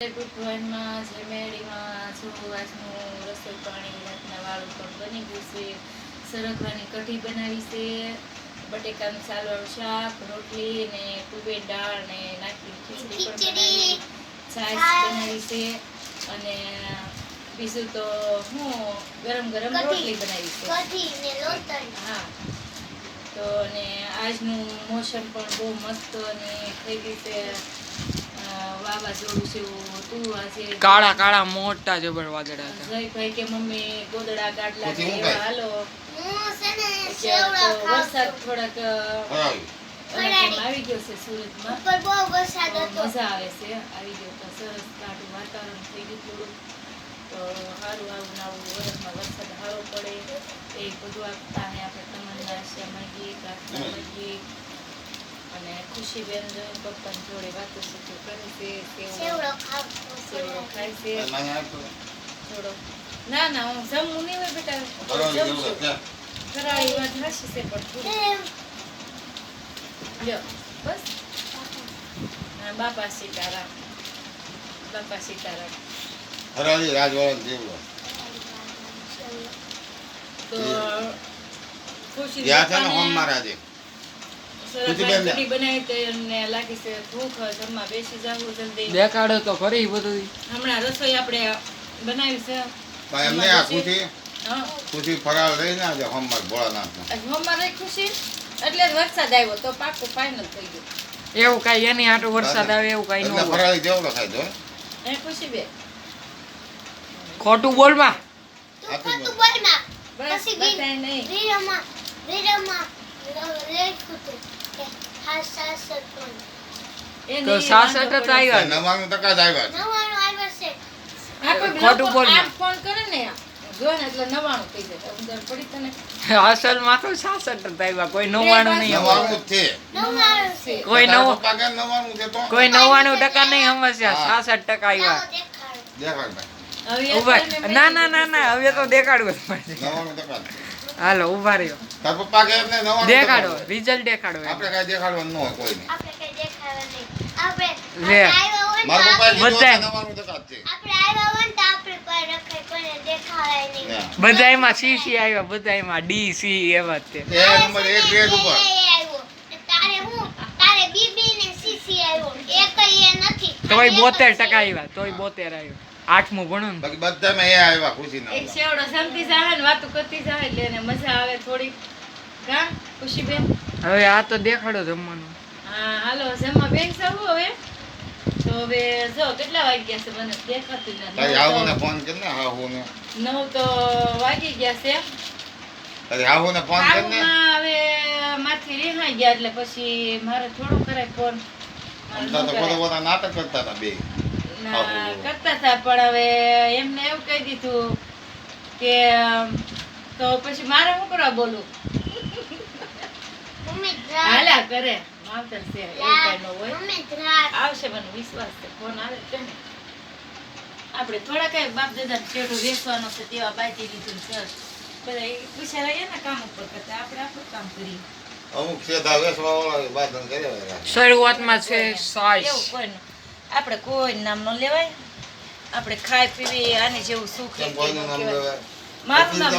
જે મેળીમાં રસોઈ પાણી રાતના વાળું પણ બની ગયું છે. સરગવાની કઢી બનાવી છે. બટેકાનું સાલવાળું શાક રોટલી ને તુવેર દાળ ને નાખી ખીચડી પણ બનાવી. છાશ બનાવી છે અને બીજું તો હું ગરમ ગરમ રોટલી બનાવી છે. ને હા. તો અને આજનું મોસમ પણ બહુ મસ્ત અને થઈ ગયું છે. અ, વાવાઝોડું છે હતું આજે કાળા કાળા મોટા જબર વાદળા હતા. જયભાઈ કે મમ્મી ગોદડા ગાડલા પછી એવા હાલો. છે વરસાદ થોડાક. આવી ગયો છે સુરતમાં. ઉપર બહુ વરસાદ હતો. મજા આવે છે આવી ગયો તો સરસ કાઢું વાતાવરણ થઈ ગયું થોડું. તો સારું આવું ને આવું વરસમાં વરસાદ સારો પડે. એ બધું આપતા ને આપણે તમન્ના માંગીએ પ્રાર્થના માંગીએ. અને ખુશીબેન જોઈને પપ્પાની જોડે વાતો શીખો કરે છે સેવડો સેવડો ખાય છે. થોડો. ના ના હું જમવું નહીં હોય બેટા. જમશું છે. વાત હશે છે પણ થોડી. લ્યો બસ. હા, બાપા સીતારામ. બાપા સીતારામ. રાજવાળા જેવું. તો ખુશી ગયા છે ને બાપાને હોમમાં દેખાડો તો ખરી બધું હમણાં રસોઈ આપણે બનાવી છે. પણ એમને આ ખુશી? હા. ખુશી ફરાળ રહી એટલે વરસાદ આવ્યો તો પાકું ફાઇનલ થઈ ગયું. એવું કાઈ એની હાટુ વરસાદ આવે એવું કઈ ન એટલે હોય. ફરાળી જેવડો થાય જો. હે. ખુશી બે ખોટું બોલમાં. તું આખી ખોટું બોલ. બોલમાં. બસ પછી વીરમાં લ- લખ્યું હતું. તો સાસઠ જ આવ્યા. નવ્વાણું ટકા જ આવ્યા છે. નવાણું આવ્યા છે. આપણે ખોટું બોલ. ફોન કરે ને જો ને એટલે નવાણું થઈ જાય. અંદર પડી તને? અસલમાં તો સાસઠ જ આવ્યા. કોઈ નવ્વાણું નહીં. નવાણું કોઈ નવ? કોઈ નવ્વાણું ટકા નહીં સમજ્યા સાસઠ ટકા આવ્યા. લાવો દેખાડો દેખાડ ભાઈ. હવે એ ઊભા ના ના ના ના. હવે તો દેખાડવું જ પડશે. હાલો ઊભા રહ્યો તાર પપ્પા કે એમને નવા દેખાડો. રિઝલ્ટ દેખાડો. આપણે કઈ દેખાડવાનું ન હોય કોઈને. આપણે કઈ દેખાડવાનું નહીં આપણે લે. આવ્યા હોય ને મારા તો છે. આપણે આવ્યા હોય તો આપણે કોઈ રખાય કોઈને દેખાડાય નહીં બધા એમાં સી સી આવ્યા બધા એમાં ડી સી એવા તે એ નંબર એક ગ્રેડ ઉપર આવ્યો. તારે હું તારે બીબી ને સીસી આવ્યો એકય એ નથી તોય બોતેર ટકા આવ્યા તોય બોતેર આવ્યા આઠમું ભણો ને. બાકી બધામાં એ આવ્યા ખુશીના એક શેવડો સંતી જાય ને વાતું કરતી જાય એટલે એને મજા આવે થોડી કા ખુશીબેન? હવે આ તો દેખાડો જમવાનું. હા હાલો જમવા બેન જાવું હવે. તો હવે જો કેટલા વાગ્યા છે મને દેખાતું તારી નથી. આવુને નવ તો- નવ તો વાગી ગયા છે. તારી હાહુને ફોન આવુમાં હવે માથી રિહાઈ ગયા એટલે પછી મારે થોડું કરાય ફોન મારે તો પોતા પોતા નાટક કરતા હતા બે. ના આવું. કરતા હતા પણ હવે એમને એવું કહી દીધું કે તો પછી મારે શું કરવા બોલું? હાલા કરે. માવતર છે એવું કઈ હોય. આવશે મને વિશ્વાસ છે ફોન આવે છે આપણે થોડા કઈ બાપ દાદા છેડો વેચવાનો છે તેવા બાજી લીધું છે. બધા એ પૂછ્યા ને કામ ઉપર કરતા આપણે આપણું કામ કરીએ. અમુક સીધા વેસવા વાળા બાધન કર્યા શરૂઆતમાં છે એવું સાઈઝ. કોઈ આપણે કોઈ નામ ન લેવાય. આપણે ખાઈ પીવી આને જેવું સુખ મારું નામ.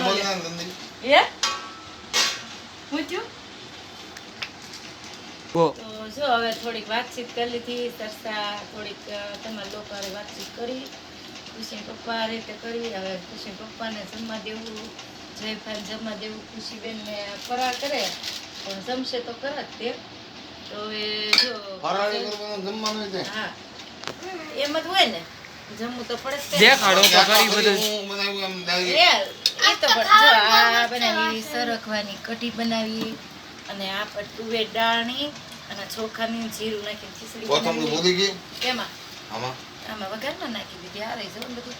હે? તો જો હવે થોડીક વાતચીત કરી લીધી. સરસા થોડીક તમારા લોકો વાતચીત કરી. ખુશી પપ્પા રીતે કરી. હવે ખુશી પપ્પાને જમવા દેવું. જયભાઈ જમવા દેવું. ખુશીબેનને ફરાર કરે. પણ જમશે તો ખરા જ તે. તો એ જો હા. એમ જ હોય ને. જમવું તો પડે દેખાડો તો બધું હું બનાવ્યું એમ ડાયરી. એ એ. તો આ બનાવી સરખવાની કઢી બનાવી અને આ પર તુવેર દાળની અને ચોખાની જીરું નાખીને ખીચડી કોથમરી ગઈ? કેમાં? આમાં? આમાં વઘારમાં નાખી દીધી. આ રહી જો બધું.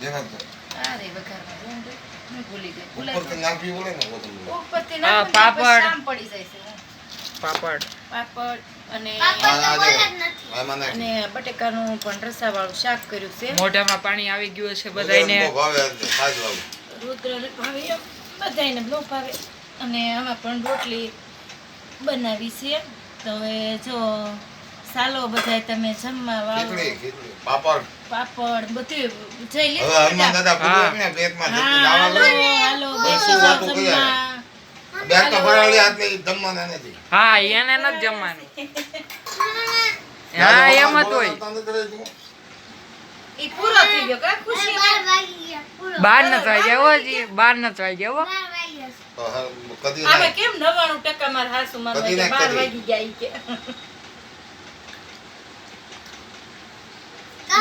દેખાડ આ રહી વઘારમાં જો બધું. હું ભૂલી ગઈ. ઉપરથી નાખવી ને ઉપરથી પાપડ. પડી જાય છે. પાપડ. પાપડ. અને. અને બટેકાનું પણ રસાવાળું શાક કર્યું છે. મોઢામાં પાણી આવી ગયું છે બધાને રુદ્રને ભાવે બધાને બધાયને બહુ ભાવે. અને આમાં પણ રોટલી બનાવી છે. તો હવે જો સાલો બધાય તમે જમવા વાળો. પાપડ. પાપડ બધું જઈ લે બધા? હાલો હાલો બેસી કરી જમવા. તો જમવાના નથી. હા એને નથી જમવાનું. હા એમ જ હોય. બાર ન ગયા પૂરો. બાર હજી હો બાર વાગ્યા તો હવે. કેમ નવાણું ટકા માર હાસુ કદી બાર વાગી ગયા કે.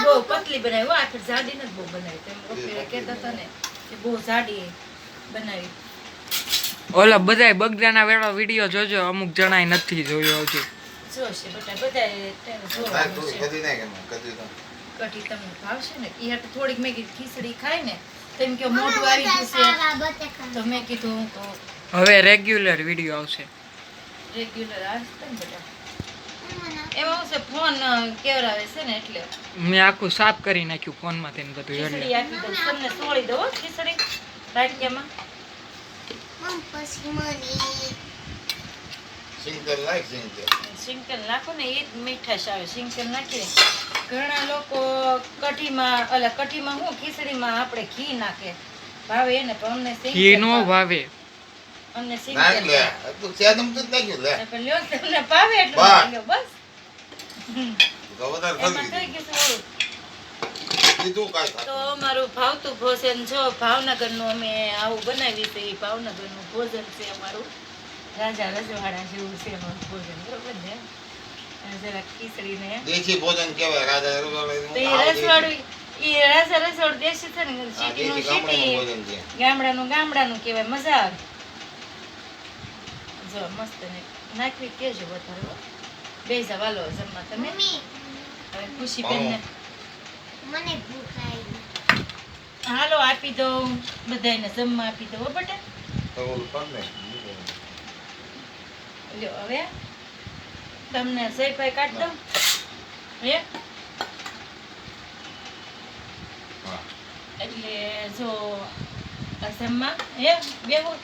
બહુ પતલી બનાવી હો આખી જાડી નથી બહુ બનાવી. તેમ પપ્પીએ કહેતા હતા ને કે બહુ જાડી બનાવી. ઓલા બધાય બગડાના વેળો વીડિયો જોજો અમુક જણાય નથી જોયો હજી. જોશે. કઢી તમને ભાવશે ને? હાટુ થોડીક મેં કીધું ખીચડી ખાય ને તો એમ કે અમે આવી ગયું છે. તો મેં કીધું તો હવે રેગ્યુલર વીડિયો આવશે. રેગ્યુલર આવશે ને બેટા. એમાં છે ફોન કેવરાવે છે ને એટલે. મેં આખું સાફ કરી નાખ્યું ફોનમાં તેને બધું એટલે તમને સોળી ખીચડી. મમ પછી મને સિંગતેલ નાખ, નાખો ને એ જ મીઠાશ આવે. સિંગતેલ નાખીએ ઘણા લોકો કઢીમાં એટલે કઢીમાં શું? ખીચડીમાં આપણે ઘી નાખે. ભાવે એને પણ અમને ઘી નો ભાવે. અમને સિંગલ. તું સેજ અમથું જ નાખ્યું લે. પણ લ્યો તમને ભાવે એટલે બસ. તો એમાં થઈ ગયું ઓલું. કાંઈ તો અમારું ભાવતું ભોજન જો ભાવનગરનું અમે આવું બનાવી છે એ ભાવનગરનું ભોજન છે અમારું. રાજા રજવાડા જેવું છે અમારું ભોજન બરોબર ને? જરા ખીચડી દેશી ભોજન કહેવાય રાજા રજવાડાનું. તો એ રસવાડું ઈ રાજા રસવાડું દેશી છે ને આ સિટીનું સિટી ભોજન છે. ગામડાનું ગામડાનું કહેવાય મજા આવે જો મસ્ત ને નાખવી કેજો વધારે. બે જવાલો જમવા તમે. હવે ખુશી બેનને મને ભૂખ લાગી. હાલો આપી દો બધાને જમવા આપી દો બટા. લ્યો હવે. તમને સૈપાઈ કાઢ દઉં. હે? એટલે જો અસમમાં હે બેહો.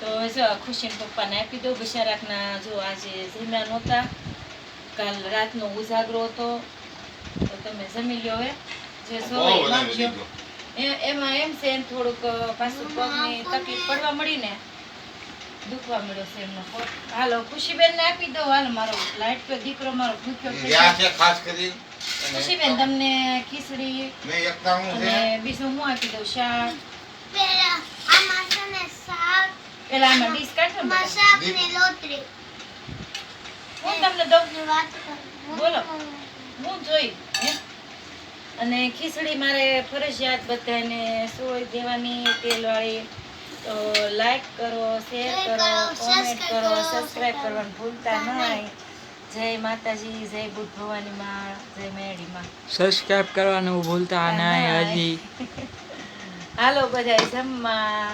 તો જો ખુશીન પપ્પાને આપી દો બિશારાકના જો આજે જમ્યા નહોતા. કાલ રાતનો ઉજાગરો હતો. તો તમે જમી લ્યો હવે જે સો માંગજો એ- એમાં એમ છે એમ થોડુંક પાછું પગની તકલીફ પડવા મળી ને દુખવા મળ્યો છે એમનો પગ. હાલો ખુશીબેનને આપી દો હાલો મારો લાઈટ પે દીકરો મારો ભૂખ્યો છે ખાસ કરી. ખુશીબેન તમને ખીચડી મેં એકતાણું છે અને બીજું હું આપી દઉં? શાક? પેલા આમાં ને ડીશ કાઢો ને ને હું તમને દઉં? વાત બોલો. હું જોઈ. અને ખીચડી મારે ફરજિયાત બધાને સોય દેવાની તેલવાળી. તો લાઈક કરો શેર કરો કોમેન્ટ કરો કરો, સબસ્ક્રાઈબ કરવાનું ભૂલતા ભૂલતા નહીં. જય માતાજી જય બુદ્ધ ભવાની માં જય મેળી માં સબસ્ક્રાઇબ કરવાનું ભૂલતા નહીં હજી. હાલો બધા જમવા.